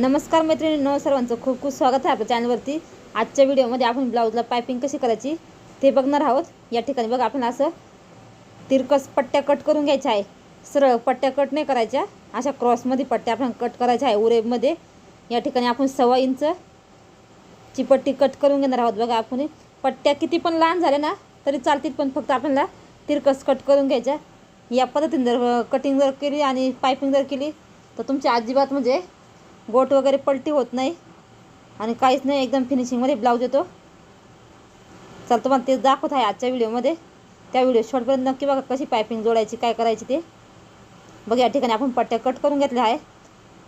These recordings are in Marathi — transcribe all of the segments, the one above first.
नमस्कार मैत्रिणींनो सर्वांचं खूप खूप स्वागत आहे आपल्या चॅनलवरती. आजच्या व्हिडिओमध्ये आपण ब्लाऊजला पायपिंग कशी करायची ते बघणार आहोत. या ठिकाणी बघा आपण असं तिरकस पट्ट्या कट करून घ्यायच्या आहे. सरळ पट्ट्या कट नाही करायच्या. अशा क्रॉसमध्ये पट्ट्या आपण कट करायच्या आहे उरेबमध्ये या ठिकाणी आपण सव्वा इंच ची पट्टी कट करून घेणार आहोत. बघा आपण पट्ट्या किती पण लहान झाल्या ना तरी चालतील पण फक्त आपल्याला तिरकस कट करून घ्यायच्या. या पद्धतीने जर कटिंग जर केली आणि पायपिंग जर केली तर तुमच्या अजिबात म्हणजे गोट वगैरे पलटी होत नाही. आणि काहीच नाही एकदम फिनिशिंगमध्ये ब्लाऊज येतो. चल तुम्हाला ते दाखवत आहे आजच्या व्हिडिओमध्ये त्या व्हिडिओ शॉर्टपर्यंत नक्की बघा कशी पायपिंग जोडायची काय करायची ते. बघा या ठिकाणी आपण पट्ट्या कट करून घेतल्या आहे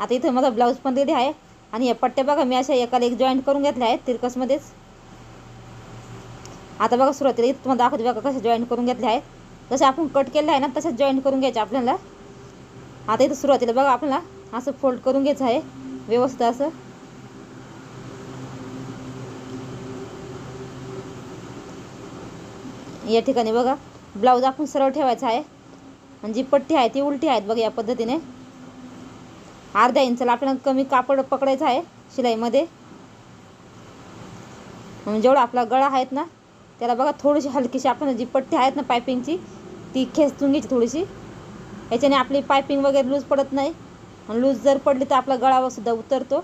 आता इथं माझा ब्लाऊज पण दिले आहे. आणि या पट्ट्या बघा मी अशा एकाला एक जॉईंट करून घेतल्या आहेत तिरकसमध्येच आता बघा सुरुवातीला इथं तुम्हाला दाखवते बघा कशा जॉईंट करून घेतल्या आहेत. जसे आपण कट केलं आहे ना तसेच जॉईंट करून घ्यायचे आपल्याला. आता इथं सुरुवातीला बघा आपल्याला असं फोल्ड करून घ्यायचं आहे. व्यवस्थित असं? या ठिकाणी बघा ब्लाऊज आपण सरळ ठेवायचा आहे. आणि जी पट्टी आहे ती उलटी आहेत बघा या पद्धतीने. अर्ध्या इंचाला आपल्याला कमी कापड पकडायचं आहे शिलाईमध्ये. म्हणजे जेवढा आपला गळा आहेत ना त्याला बघा थोडीशी हलकीशी आपण जी पट्टी आहेत ना पायपिंगची ती खेचून घ्यायची थोडीशी. याच्याने आपली पायपिंग वगैरे लूज पडत नाही. आणि लूज जर पडली तर आपला गळावर सुद्धा उतरतो.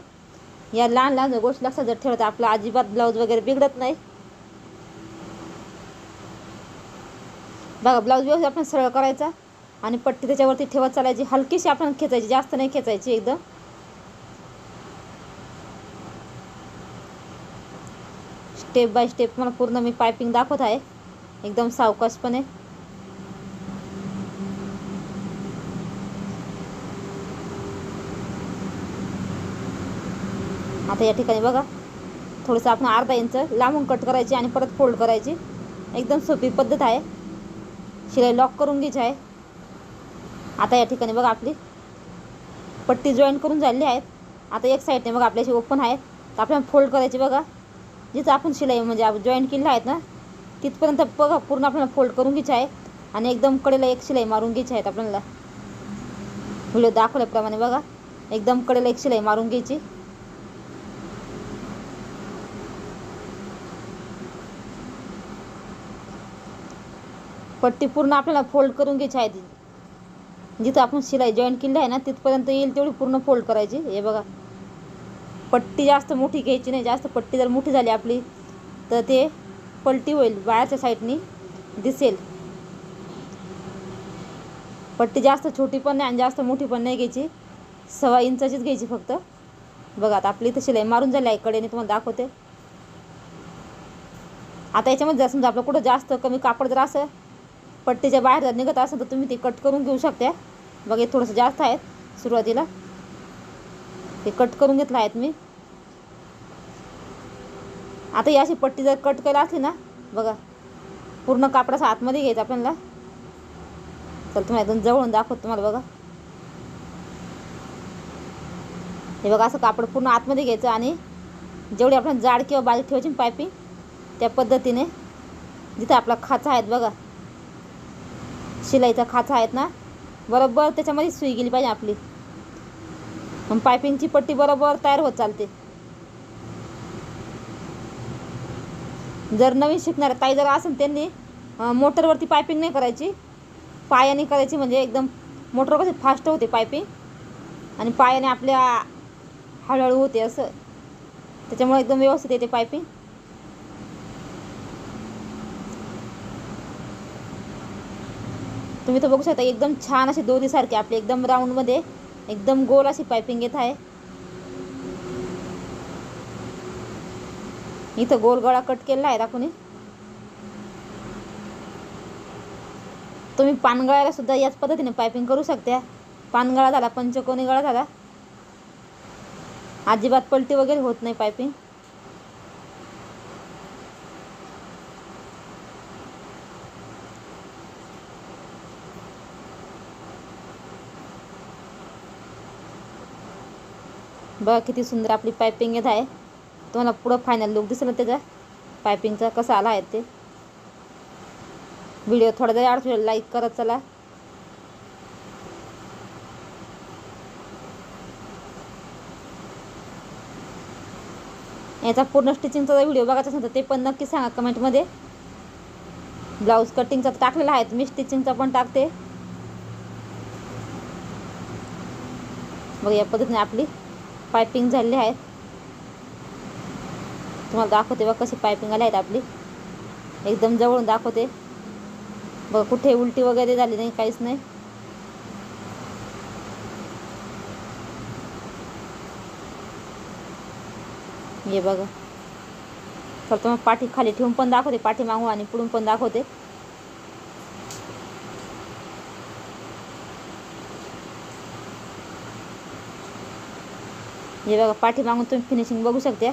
या लहान लहान जर लक्षात जर ठेवत आपला अजिबात ब्लाऊज वगैरे बिघडत नाही. बघा ब्लाऊज व्यवस्थित आपण सरळ करायचा आणि पट्टी त्याच्यावरती ठेवत चालायची. हलकीशी आपण खेचायची जास्त नाही खेचायची एकदम. स्टेप बाय स्टेप मला पूर्ण मी पायपिंग दाखवत आहे. एकदम सावकाशपणे. आता या ठिकाणी बघा. थोडंसं आपण अर्धा इंच लांबून कट करायची आणि परत फोल्ड करायची. एकदम सोपी पद्धत आहे. शिलाई लॉक करून घ्यायची आहे. आता या ठिकाणी बघा आपली पट्टी जॉईन करून झालेली आहेत आता एक साईडने बघा आपल्याशी ओपन आहे. तर आपल्याला फोल्ड करायची बघा. जिथं आपण शिलाई म्हणजे जॉईन केलेलं आहेत ना तिथपर्यंत बघा पूर्ण आपल्याला फोल्ड करून घ्यायची आहे. आणि एकदम कडेला एक शिलाई मारून घ्यायची आहेत आपल्याला. व्हिडिओ दाखवल्याप्रमाणे बघा. एकदम कडेला एक शिलाई मारून घ्यायची. पट्टी पूर्ण आपल्याला फोल्ड करून घ्यायची आहे ती. जिथं आपण शिलाई जॉईन केली आहे ना तिथपर्यंत येईल तेवढी पूर्ण फोल्ड करायची. हे बघा. पट्टी जास्त मोठी घ्यायची नाही. जास्त पट्टी जर मोठी झाली आपली तर ते पलटी होईल बाळाच्या साईडनी दिसेल. पट्टी जास्त छोटी पण नाही आणि जास्त मोठी पण नाही घ्यायची. सव्वा इंचाचीच घ्यायची फक्त. बघा आता आपली इथं शिलाई मारून झाली आहे. कडेने तुम्हाला दाखवते. आता याच्यामध्ये जर समजा आपलं कुठं जास्त कमी कापड जर असं पट्टीच्या बाहेर जर निघत असेल तर तुम्ही ते कट करून घेऊ शकता. बघा हे थोडंसं जास्त आहेत सुरुवातीला. ते कट करून घेतलं आहेत मी. आता ही अशी पट्टी जर कट केला असली ना बघा पूर्ण कापडाचा आतमध्ये घ्यायचं आपल्याला. चल तुम्हाला एकदम जवळून दाखवत तुम्हाला बघा. हे बघा असं कापड पूर्ण आतमध्ये घ्यायचं आणि जेवढी आपण जाड किंवा बारीक ठेवायची पायपिंग त्या पद्धतीने जिथं आपला खाचा आहेत बघा. शिलाईचा खाचा आहेत ना? बरोबर त्याच्यामध्ये सुई गेली पाहिजे आपली. मग पायपिंगची पट्टी बरोबर तयार होत चालते. जर नवीन शिकणार ताई जर असेल त्यांनी मोटरवरती पायपिंग नाही करायची. पायाने करायची म्हणजे एकदम मोटर कशी फास्ट होते पायपिंग. आणि पायाने आपल्या हळूहळू होते असं. त्याच्यामुळे एकदम व्यवस्थित येते पायपिंग. तुम्ही तर बघू शकता एकदम छान असे दोरीसारखे आपले एकदम राऊंडमध्ये एकदम गोल अशी पायपिंग येत आहे. इथं गोल गळा कट केलेला आहे आपण तुम्ही पानगळ्याला सुद्धा याच पद्धतीने पायपिंग करू शकता. पानगळा झाला पंचकोनी गळा झाला. अजिबात पलटी वगैरे होत नाही पायपिंग बघा किती सुंदर आपली पायपिंग येत आहे. तुम्हाला पुढं फायनल लुक दिसेल त्याचा. पायपिंगचा कसा आला आहे ते. व्हिडिओ थोडा जरी अडचण लाईक करत चला. याचा पूर्ण स्टिचिंगचा जर व्हिडिओ बघायचा असेल तर ते पण नक्की सांगा कमेंटमध्ये ब्लाऊज कटिंगचा तर टाकलेला आहे. मी स्टिचिंगचा पण टाकते. बघ या पद्धतीने आपली पायपिंग झालेली आहे तुम्हाला दाखवते बघा कशी पायपिंग आली आहेत आपली. एकदम जवळून दाखवते. बघ कुठे उलटी वगैरे झाली नाही काहीच नाही. हे बघा. तर तुम्हाला पाठी खाली ठेवून पण दाखवते पाठी मागू आणि पुढून पण दाखवते. हे बघा पाठी मागून तुम्ही फिनिशिंग बघू शकता.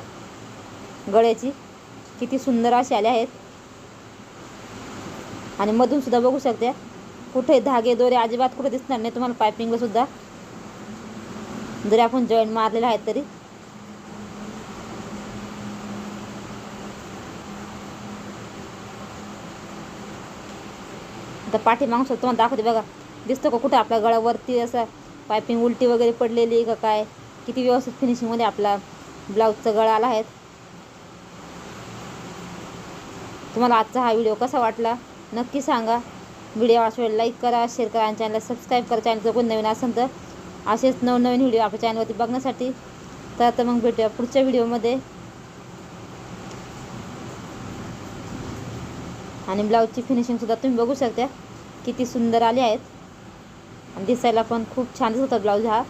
गळ्याची किती सुंदर असे आले आहेत. आणि मधून सुद्धा बघू शकता कुठे धागे दोरे अजिबात कुठे दिसणार नाही तुम्हाला पायपिंगला सुद्धा. जरी आपण जॉईंट मारलेले आहेत तरी. आता पाठी मागून सुद्धा तुम्हाला दाखवते बघा. दिसतो का कुठं आपल्या गळ्यावरती असं पायपिंग उलटी वगैरे पडलेली आहे का काय? किती व्यवस्थित फिनिशिंगमध्ये आपला ब्लाऊजचा गळा आला आहे. तुम्हाला आजचा हा व्हिडिओ कसा वाटला? नक्की सांगा. व्हिडिओ आवडला लाईक करा शेअर करा आणि चॅनलला सबस्क्राईब करा. चॅनल कोण नवीन असेल तर असेच नवनवीन व्हिडिओ आपल्या चॅनलवरती बघण्यासाठी. तर आता मग भेटूया पुढच्या व्हिडिओमध्ये आणि ब्लाऊजची फिनिशिंगसुद्धा तुम्ही बघू शकता. किती सुंदर आले आहेत. आणि दिसायला पण खूप छान दिसत होता ब्लाऊज हा.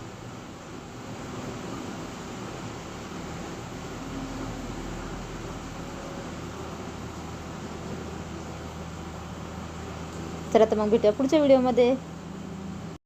चला तर मग भेटूया पुढच्या व्हिडिओमध्ये